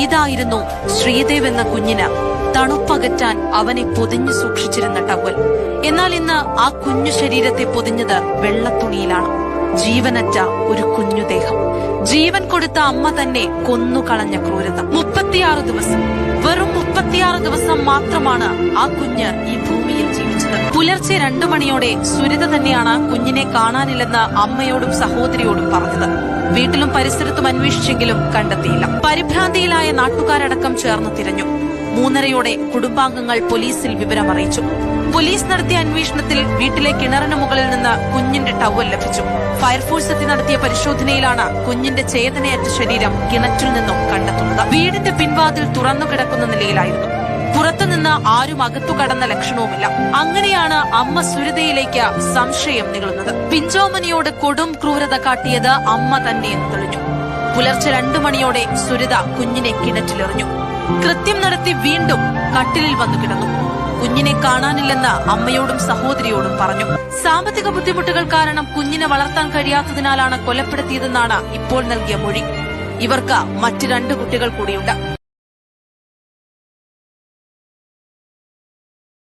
ഇതായിരുന്നു ശ്രീദേവ് എന്ന കുഞ്ഞിന് തണുപ്പകറ്റാൻ അവനെ പൊതിഞ്ഞു സൂക്ഷിച്ചിരുന്ന ടവൽ. എന്നാൽ ഇന്ന് ആ കുഞ്ഞു ശരീരത്തെ പൊതിഞ്ഞത് വെള്ളത്തുണിയിലാണ്. ജീവനറ്റ ഒരു കുഞ്ഞുദേഹം ജീവൻ കൊടുത്ത അമ്മ തന്നെ കൊന്നുകളഞ്ഞ ക്രൂരത. മുപ്പത്തിയാറ് ദിവസം. വെറും മുപ്പത്തിയാറ് ദിവസം മാത്രമാണ് ആ കുഞ്ഞ് ഈ ഭൂമിയിൽ പുലർച്ചെ രണ്ടു മണിയോടെ സുരിത തന്നെയാണ് കുഞ്ഞിനെ കാണാനില്ലെന്ന് അമ്മയോടും സഹോദരിയോടും പറഞ്ഞത്. വീട്ടിലും പരിസരത്തും അന്വേഷിച്ചെങ്കിലും കണ്ടെത്തിയില്ല. പരിഭ്രാന്തിയിലായ നാട്ടുകാരടക്കം ചേർന്ന് തിരഞ്ഞു. മൂന്നരയോടെ കുടുംബാംഗങ്ങൾ പോലീസിൽ വിവരമറിയിച്ചു. പോലീസ് നടത്തിയ അന്വേഷണത്തിൽ വീട്ടിലെ കിണറിന് മുകളിൽ നിന്ന് കുഞ്ഞിന്റെ ടവൽ ലഭിച്ചു. ഫയർഫോഴ്സ് എത്തി നടത്തിയ പരിശോധനയിലാണ് കുഞ്ഞിന്റെ ചേതനയറ്റ ശരീരം കിണറ്റിൽ നിന്നും കണ്ടെത്തുന്നത്. വീടിന്റെ പിൻവാതിൽ തുറന്നു കിടക്കുന്ന നിലയിലായിരുന്നു. പുറത്തുനിന്ന് ആരും അകത്തു കടന്ന ലക്ഷണവുമില്ല. അങ്ങനെയാണ് അമ്മ സുരതയിലേക്ക് സംശയം നികളുന്നത്. പിഞ്ചോമനിയോട് കൊടും ക്രൂരത കാട്ടിയത് അമ്മ തന്നെയെന്ന് തെളിഞ്ഞു. പുലർച്ചെ രണ്ടു മണിയോടെ സുരത കുഞ്ഞിനെ കിണറ്റിലെറിഞ്ഞു. കൃത്യം നടത്തി വീണ്ടും കട്ടിലിൽ വന്നു കിടന്നു. കുഞ്ഞിനെ കാണാനില്ലെന്ന് അമ്മയോടും സഹോദരിയോടും പറഞ്ഞു. സാമ്പത്തിക ബുദ്ധിമുട്ടുകൾ കാരണം കുഞ്ഞിനെ വളർത്താൻ കഴിയാത്തതിനാലാണ് കൊലപ്പെടുത്തിയതെന്നാണ് ഇപ്പോൾ നൽകിയ മൊഴി. ഇവർക്ക് മറ്റു രണ്ട് കുട്ടികൾ കൂടിയുണ്ട്.